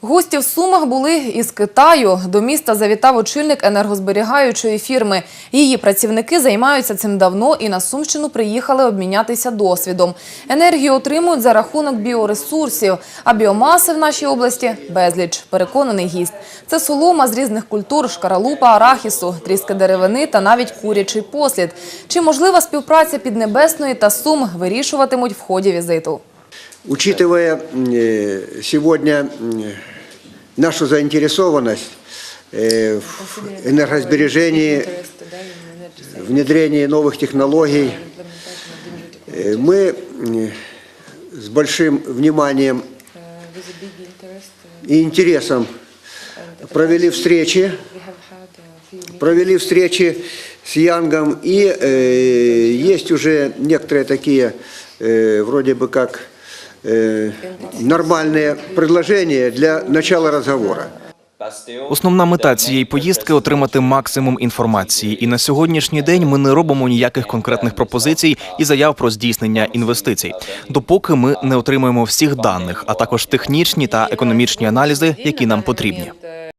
Гості в Сумах були із Китаю. До міста завітав очільник енергозберігаючої фірми. Її працівники займаються цим давно і на Сумщину приїхали обмінятися досвідом. Енергію отримують за рахунок біоресурсів, а біомаси в нашій області безліч. Переконаний гість. Це солома з різних культур, шкаралупа, арахісу, тріски деревини та навіть курячий послід. Чи можлива співпраця Піднебесної та Сум вирішуватимуть в ході візиту. Учитывая э, сегодня нашу заинтересованность э, в энергосбережении, внедрении новых технологий, э, мы с большим вниманием и интересом провели встречи, провели встречи с Янгом, и есть уже некоторые такие, вроде бы как, э, предложение предложения для начала разговора. Основна мета цієї поїздки отримати максимум інформації. І на сьогоднішній день ми не робимо ніяких конкретних пропозицій і заяв про здійснення інвестицій, допоки ми не отримаємо всіх даних, а також технічні та економічні аналізи, які нам потрібні.